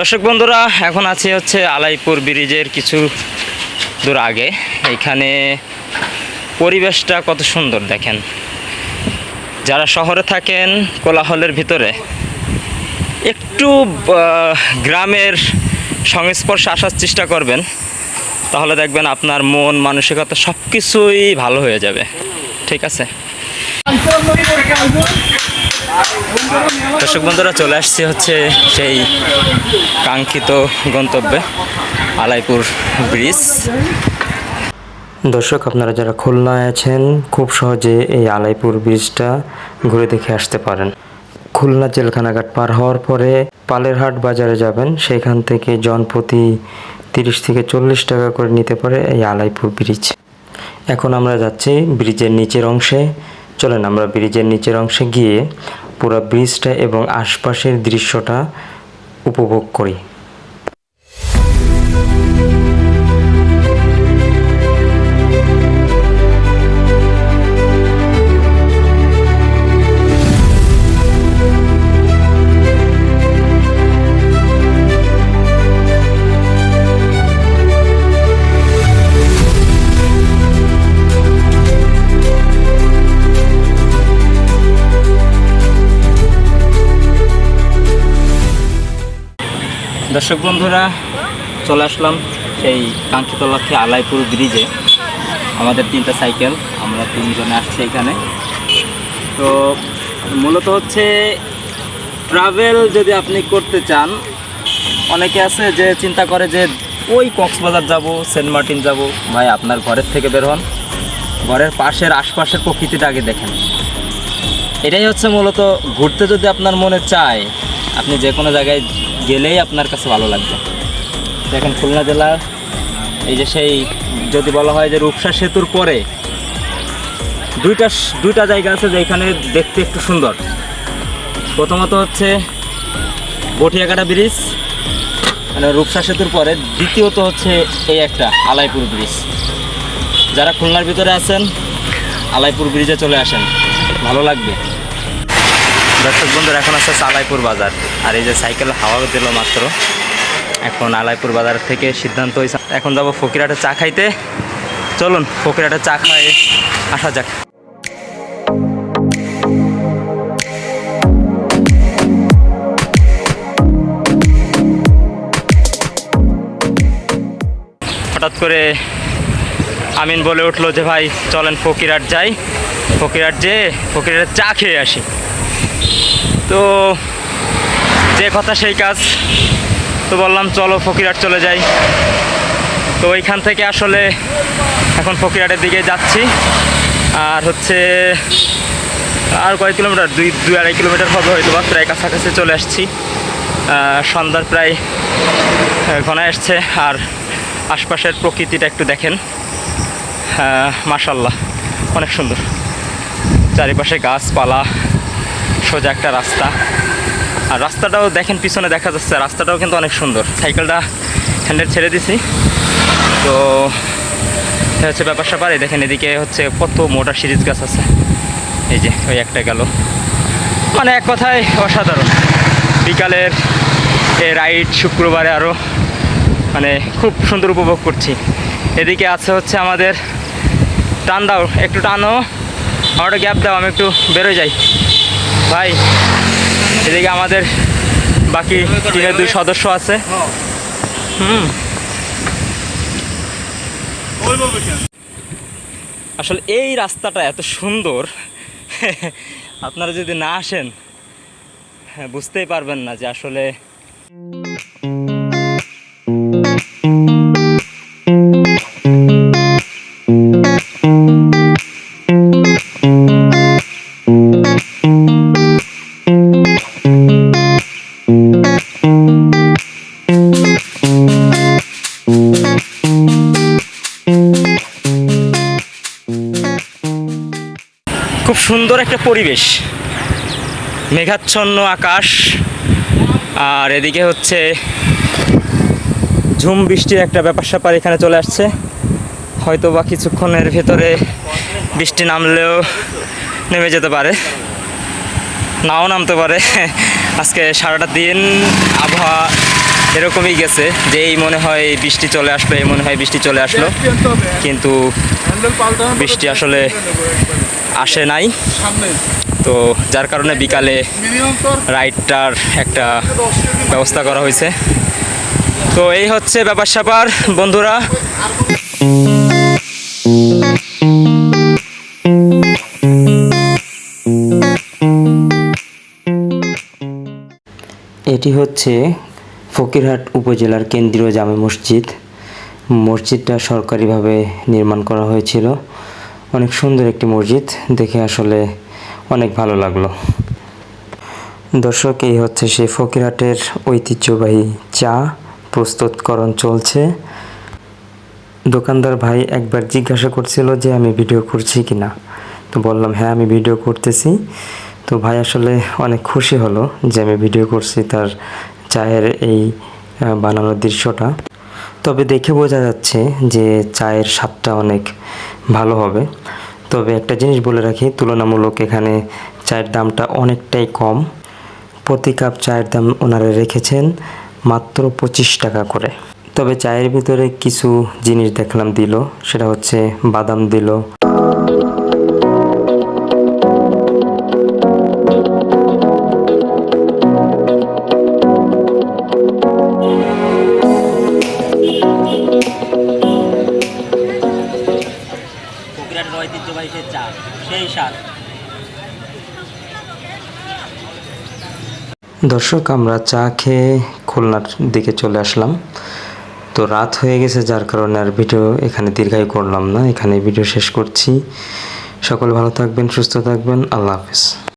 দর্শক বন্ধুরা, এখন আছি হচ্ছে আলাইপুর ব্রিজের কিছু দূর আগে। এখানে পরিবেশটা কত সুন্দর দেখেন। যারা শহরে থাকেন, কোলাহলের ভিতরে, একটু গ্রামের সংস্পর্শে আসার চেষ্টা করবেন, তাহলে দেখবেন আপনার মন, মানসিকতা সব কিছুই ভালো হয়ে যাবে। ঠিক আছে? দর্শক বন্ধুরা, চলে আসছি হচ্ছে সেই কাঙ্ক্ষিত গন্তব্যে, আলাইপুর ব্রিজ। দর্শক, আপনারা যারা খুলনায় আছেন, খুব সহজে এই আলাইপুর ব্রিজটা ঘুরে দেখে আসতে পারেন। খুলনা জেলখানাঘাট পার হওয়ার পরে পালেরহাট বাজারে যাবেন। সেখান থেকে জনপ্রতি তিরিশ থেকে চল্লিশ টাকা করে নিতে পারে এই আলাইপুর ব্রিজ। এখন আমরা যাচ্ছি ব্রিজের নিচের অংশে। চলেন আমরা ব্রিজের নিচের অংশে গিয়ে পুরো ব্রিজটা এবং আশপাশের দৃশ্যটা উপভোগ করি। দর্শক বন্ধুরা, চলে আসলাম সেই কাঙ্ক্ষিত লক্ষ্যে আলাইপুর ব্রিজে। আমাদের তিনটা সাইকেল, আমরা তিনজনে আসছি এখানে। তো মূলত হচ্ছে ট্রাভেল যদি আপনি করতে চান, অনেকে আছে যে চিন্তা করে যে ওই কক্সবাজার যাব, সেন্ট মার্টিন যাব। ভাই, আপনার ঘরের থেকে বের হন। ঘরের পাশের আশপাশের প্রকৃতিটা আগে দেখেন। এটাই হচ্ছে মূলত ঘুরতে যদি আপনার মনে চায়, আপনি যে কোনো জায়গায় গেলেই আপনার কাছে ভালো লাগবে। দেখেন খুলনা জেলার এই যে সেই যদি বলা হয় যে রূপসা সেতুর পরে দুইটা দুইটা জায়গা আছে যেখানে দেখতে একটু সুন্দর। প্রথমত হচ্ছে বটিয়াকাটা ব্রিজ মানে রূপসা সেতুর পরে। দ্বিতীয়ত হচ্ছে এই একটা আলাইপুর ব্রিজ। যারা খুলনার ভিতরে আছেন, আলাইপুর ব্রিজে চলে আসেন, ভালো লাগবে। দর্শক বন্ধুরা, এখন আছে আলাইপুর বাজার। আর এই যে সাইকেল হাওয়া দিল মাত্র। এখন আলাইপুর বাজার থেকে সিদ্ধান্ত হয়েছে এখন যাব ফকিরহাটে চা খাইতে। চলুন, ফকিরহাটে চা খাই, আসা যাক। হঠাৎ করে আমিন বলে উঠল যে, ভাই, চলেন ফকিরহাট যাই। ফকিরহাট যে ফকিরহাটে চা খেয়ে আসি। তো যে কথা সেই কাজ। তো বললাম, চলো ফকিরহাট চলে যাই। তো ওইখান থেকে আসলে এখন ফকিরহাটের দিকে যাচ্ছি। আর হচ্ছে আর কয়েক কিলোমিটার, দুই দুই আড়াই কিলোমিটার হবে হয়তো বা প্রায় কাছাকাছি চলে আসছি। সন্ধ্যার প্রায় ঘনায় আসছে। আর আশপাশের প্রকৃতিটা একটু দেখেন। মাশাল্লাহ, অনেক সুন্দর। চারিপাশে গাছপালা সোজা একটা রাস্তা। আর রাস্তাটাও দেখেন, পিছনে দেখা যাচ্ছে, রাস্তাটাও কিন্তু অনেক সুন্দর। সাইকেলটা হ্যান্ডেল ছেড়ে দিছি। তো এ হচ্ছে ব্যাপার স্যাপার। দেখেন, এদিকে হচ্ছে কত মোটা সিরিজ গাছ আছে। এই যে, ওই একটা গেল। মানে এক কথায় অসাধারণ। বিকালের রাইড শুক্রবারে আরও মানে খুব সুন্দর উপভোগ করছি। এদিকে আছে হচ্ছে আমাদের, টান দাও, একটু টানো। আমার গ্যাপ দাও, আমি একটু বেরোয় যাই। ভাই এদিকে আমাদের বাকি টিমের দুই সদস্য আছে। হুম। আসলে এই রাস্তাটা এত সুন্দর আপনারা যদি না আসেন হ্যাঁ, বুঝতেই পারবেন না যে আসলে খুব সুন্দর একটা পরিবেশ। মেঘাচ্ছন্ন আকাশ, আর এদিকে হচ্ছে ঝুম বৃষ্টির একটা ব্যাপার স্যাপার এখানে চলে আসছে। হয়তো বা কিছুক্ষণের ভেতরে বৃষ্টি নামলেও নেমে যেতে পারে। নাও নামতে পারে। আজকে সারাটা দিন আবহাওয়া এরকমই গেছে যে এই মনে হয় বৃষ্টি চলে আসলো এই মনে হয় বৃষ্টি চলে আসলো। কিন্তু বৃষ্টি আসলে আসে নাই। তো যার কারণে বিকালে রাইডটার একটা ব্যবস্থা করা হয়েছে। তো এই হচ্ছে ব্যাপার স্যাপার, বন্ধুরা। এটি হচ্ছে ফকিরহাট উপজেলার কেন্দ্রীয় জামে মসজিদ। মসজিদটা সরকারিভাবে নির্মাণ করা হয়েছিল। অনেক সুন্দর একটি মসজিদ। দেখে আসলে অনেক ভালো লাগল। দর্শক, এই হচ্ছে সেই ফকিরহাটের ঐতিহ্যবাহী চা। প্রস্তুতকরণ চলছে। দোকানদার ভাই একবার জিজ্ঞাসা করছিল যে, আমি ভিডিও করছি কি না তো বললাম হ্যাঁ আমি ভিডিও করতেছি। তো ভাই আসলে অনেক খুশি হলো যে, আমি ভিডিও করছি। তার চায়ের এই বানানোর দৃশ্যটা। তবে দেখে বোঝা যাচ্ছে যে চায়ের স্বাদটা অনেক ভালো হবে। তবে একটা জিনিস বলে রাখি, তুলনামূলক এখানে চায়ের দামটা অনেকটাই কম। প্রতি কাপ চায়ের দাম ওনারা রেখেছেন মাত্র পঁচিশ টাকা করে। তবে চায়ের ভিতরে কিছু জিনিস দেখলাম দিল, সেটা হচ্ছে বাদাম দিল। দর্শক, আমরা চা খেয়ে খুলনার দিকে চলে আসলাম। তো রাত হয়ে গেছে, যার কারণে আর ভিডিও এখানে দীর্ঘায়ু করলাম না। এখানে ভিডিও শেষ করছি। সকল ভালো থাকবেন, সুস্থ থাকবেন। আল্লাহ হাফেজ।